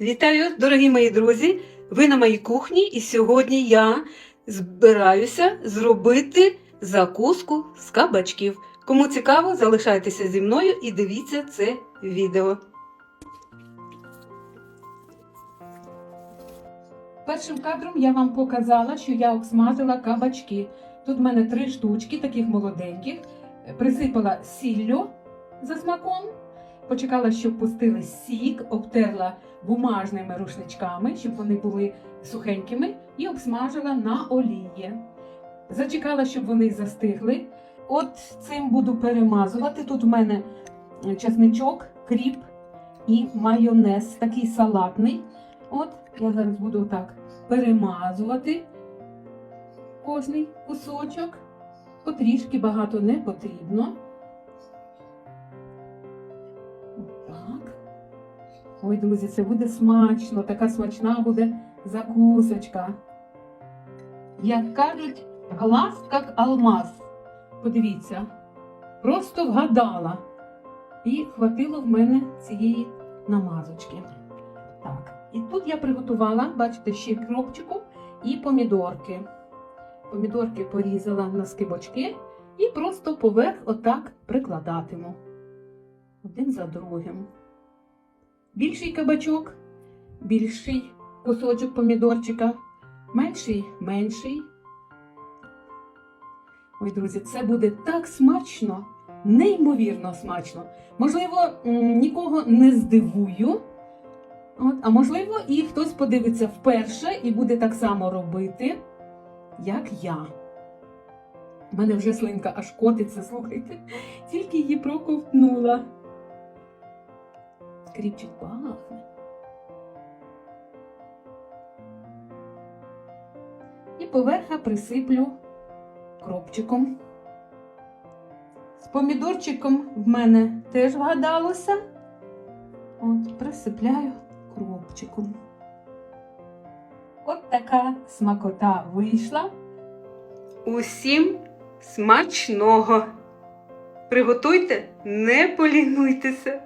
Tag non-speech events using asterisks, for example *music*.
Вітаю, дорогі мої друзі! Ви на моїй кухні, і сьогодні я збираюся зробити закуску з кабачків. Кому цікаво, залишайтеся зі мною і дивіться це відео. Першим кадром я вам показала, що я обсмажила кабачки. Тут в мене три штучки, таких молоденьких. Присипала сіллю за смаком, почекала, щоб пустили сік, обтерла бумажними рушничками, щоб вони були сухенькими, і обсмажила на олії. Зачекала, щоб вони застигли. От цим буду перемазувати. Тут в мене чесничок, кріп і майонез, такий салатний. От я зараз буду так перемазувати кожний кусочок. Потрішки багато не потрібно. Так. Ой, друзі, це буде смачно, така смачна буде закусочка. Як кажуть, глаз як алмаз. Подивіться, просто вгадала. І хватило в мене цієї намазочки. Так, і тут я приготувала, бачите, ще кропчику і помідорки. Помідорки порізала на скибочки і просто поверх отак прикладатиму. Один за другим. Більший кабачок, більший кусочок помідорчика, менший, менший. Ой, друзі, це буде так смачно, неймовірно смачно. Можливо, нікого не здивую. От, а можливо, і хтось подивиться вперше і буде так само робити, як я. У мене вже слинка аж котиться, *laughs* слухайте, тільки її проковтнула. Кріпчик пахне. І поверха присиплю кропчиком. З помідорчиком в мене теж вгадалося. От, присипляю кропчиком. От така смакота вийшла. Усім смачного! Приготуйте, не полінуйтеся!